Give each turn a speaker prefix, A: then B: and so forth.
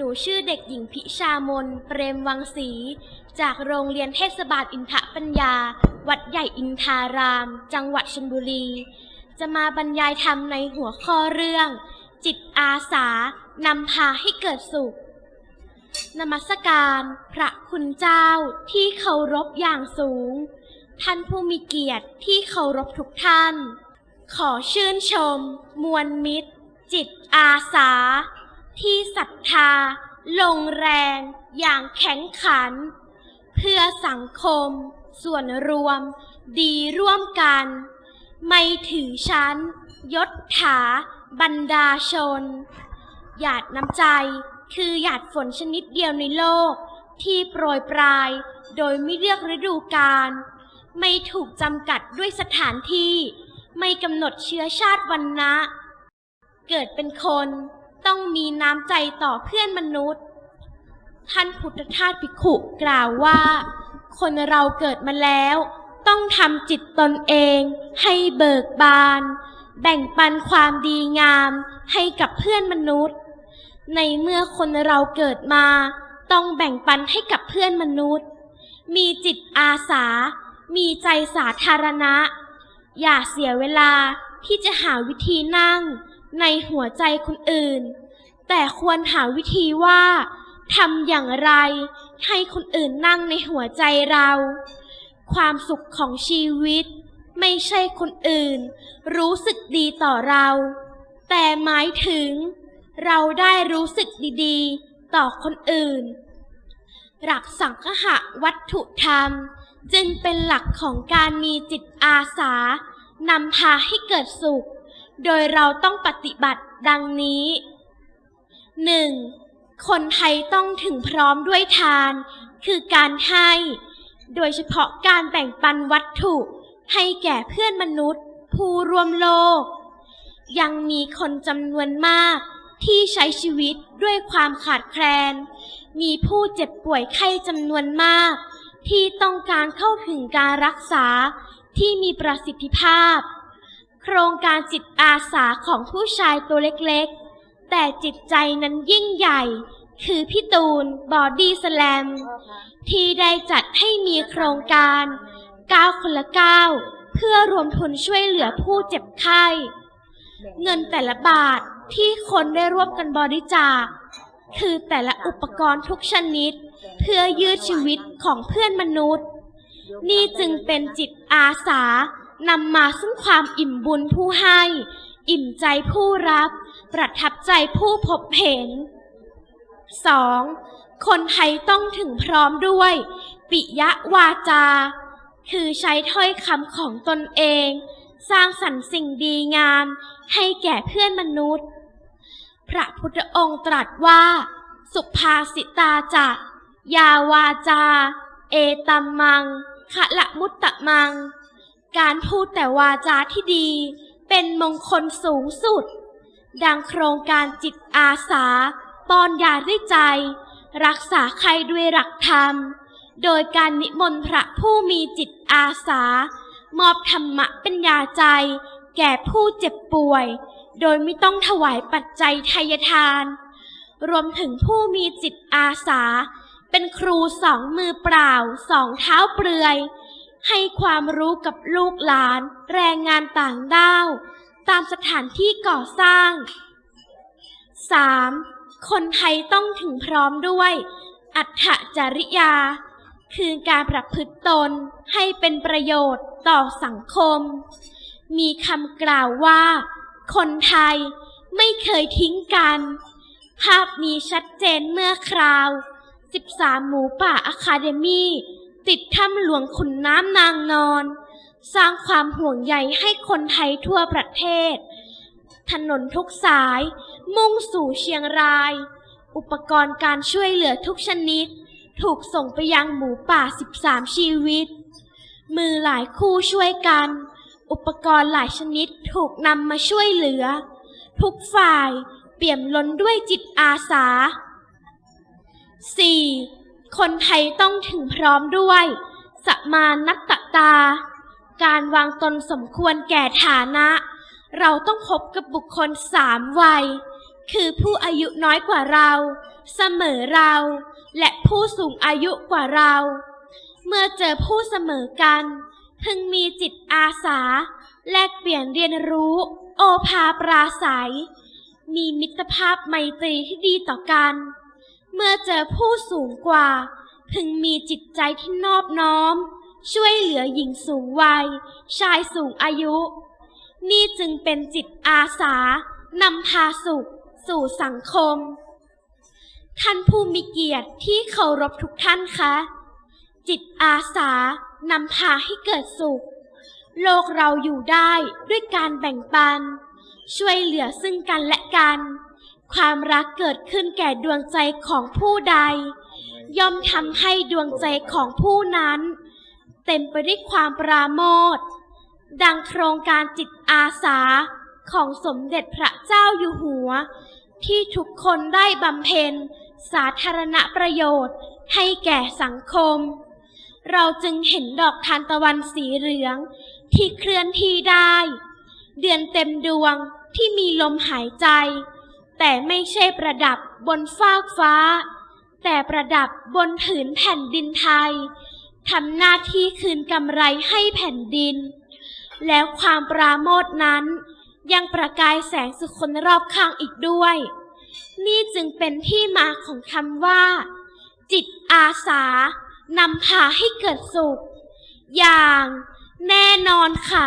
A: หนูชื่อเด็กหญิงพิชามน เปรมวังศรี จากโรงเรียนเทศบาลอินทปัญญา วัดใหญ่อินทาราม จังหวัดชลบุรี จะมาบรรยายธรรมในหัวข้อเรื่อง จิตอาสานำพาให้เกิดสุข นมัสการพระคุณเจ้าที่เคารพอย่างสูง ท่านผู้มีเกียรติที่เคารพทุกท่าน ขอชื่นชม มวลมิตร จิตอาสา ที่ศรัทธา ลงแรงอย่างแข็งขัน เพื่อสังคม ส่วนรวม ดีร่วมกัน ไม่ถือชั้น ยศถา บรรดาชน หยาดน้ำใจคือหยาดฝนชนิดเดียวในโลก ที่โปรยปลาย โดยไม่เลือกฤดูกาลไม่ถูกจำกัดด้วยสถานที่ ไม่กำหนดเชื้อชาติวันนะเกิดเป็นคน ต้องมีน้ำใจต่อเพื่อนมนุษย์ ท่านพุทธทาสภิกขุกล่าวว่า คนเราเกิดมาแล้ว ต้องทำจิตตนเองให้เบิกบาน แบ่งปันความดีงามให้กับเพื่อนมนุษย์ ในเมื่อคนเราเกิดมา ต้องแบ่งปันให้กับเพื่อนมนุษย์ มีจิตอาสา มีใจสาธารณะ อย่าเสียเวลาที่จะหาวิธีนั่ง ในหัวใจคนอื่น แต่ควรหาวิธีว่าทำอย่างไรให้คนอื่นนั่งในหัวใจเรา ความสุขของชีวิต ไม่ใช่คนอื่น รู้สึกดีต่อเรา แต่หมายถึง เราได้รู้สึกดีๆ ต่อคนอื่น หลักสังคหะวัตถุธรรม จึงเป็นหลักของการมีจิตอาสานำพาให้เกิดสุข โดยเราต้องปฏิบัติดังนี้ 1. คนไทยต้องถึงพร้อมด้วยทาน คือการให้ โดยเฉพาะการแบ่งปันวัตถุ ให้แก่เพื่อนมนุษย์ ผู้รวมโลก ยังมีคนจำนวนมาก ที่ใช้ชีวิตด้วยความขาดแคลน มีผู้เจ็บป่วยไข้จำนวนมาก ที่ต้องการเข้าถึงการรักษาที่มีประสิทธิภาพ ครงการจิตอาสาของผู้ชายตัวเล็กๆ แต่จิตใจนั้นยิ่งใหญ่ คือพี่ตูนบอดี้สแลม ที่ได้จัดให้มีโครงการ9คนละ9เพื่อรวมทุนช่วยเหลือผู้เจ็บไข้ เงินแต่ละบาทที่คนได้ร่วมกันบริจาค คือแต่ละอุปกรณ์ทุกชนิด เพื่อยืดชีวิตของเพื่อนมนุษย์ นี่จึงเป็นจิตอาสา นำมาซึ่งความอิ่มบุญผู้ให้ อิ่มใจผู้รับ ประทับใจผู้พบเห็น 2. คนไทยต้องถึงพร้อมด้วย ปิยวาจา คือใช้ถ้อยคำของตนเอง สร้างสรรค์สิ่งดีงาม ให้แก่เพื่อนมนุษย์ พระพุทธองค์ตรัสว่า สุภาสิตาจะยาวาจา เอตัมมังขะละมุตตะมัง การพูดแต่วาจาที่ดี เป็นมงคลสูงสุด ดังโครงการจิตอาสาป้อนยาด้วยใจ รักษาใครด้วยหลักธรรม โดยการนิมนต์พระผู้มีจิตอาสา มอบธรรมะเป็นยาใจ แก่ผู้เจ็บป่วย โดยไม่ต้องถวายปัจจัยทายทาน รวมถึงผู้มีจิตอาสา เป็นครูสองมือเปล่าสองเท้าเปลือย ให้ความรู้กับลูกหลาน แรงงานต่างด้าว ตามสถานที่ก่อสร้าง 3. คนไทยต้องถึงพร้อมด้วย อัตถจริยา คือการประพฤติตนให้เป็นประโยชน์ต่อสังคม มีคำกล่าวว่า คนไทยไม่เคยทิ้งกัน ภาพนี้ชัดเจนเมื่อคราว 13 หมูป่าอะคาเดมี่ ติดถ้ำหลวงขุนน้ำนางนอน สร้างความห่วงใยให้คนไทยทั่วประเทศ ถนนทุกสาย มุ่งสู่เชียงราย อุปกรณ์การช่วยเหลือทุกชนิด ถูกส่งไปยังหมูป่า 13 ชีวิต มือหลายคู่ช่วยกัน อุปกรณ์หลายชนิดถูกนำมาช่วยเหลือ ทุกฝ่ายเปี่ยมล้นด้วยจิตอาสา 4. คนไทยต้องถึงพร้อมด้วยสมานัตตา การวางตนสมควรแก่ฐานะ เราต้องพบกับบุคคลสามวัย คือผู้อายุน้อยกว่าเรา เสมอเรา และผู้สูงอายุกว่าเรา เมื่อเจอผู้เสมอกัน พึงมีจิตอาสา แลกเปลี่ยนเรียนรู้ โอภาปราศัย มีมิตรภาพไมตรีที่ดีต่อกัน เมื่อเจอผู้สูงกว่า พึงมีจิตใจที่นอบน้อม ช่วยเหลือหญิงสูงวัย ชายสูงอายุ นี่จึงเป็นจิตอาสานำพาสุข สู่สังคม ท่านผู้มีเกียรติที่เคารพทุกท่านคะ จิตอาสานำพาให้เกิดสุข โลกเราอยู่ได้ด้วยการแบ่งปัน ช่วยเหลือซึ่งกันและกัน ความรักเกิดขึ้นแก่ดวงใจของผู้ใด ย่อมทำให้ดวงใจของผู้นั้น เต็มไปด้วยความปราโมทดังโครงการจิตอาสาของสมเด็จพระเจ้าอยู่หัว ที่ทุกคนได้บำเพ็ญสาธารณประโยชน์ให้แก่สังคม เราจึงเห็นดอกทานตะวันสีเหลือง ที่เคลื่อนที่ได้ เดือนเต็มดวงที่มีลมหายใจ แต่ไม่ใช่ประดับบนฟากฟ้า แต่ประดับบนผืนแผ่นดินไทยทำหน้าที่คืนกำไรให้แผ่นดิน แล้วความปราโมทนั้น ยังประกายแสงสุขคนรอบข้างอีกด้วย นี่จึงเป็นที่มาของคำว่า จิตอาสานำพาให้เกิดสุข อย่างแน่นอนค่ะ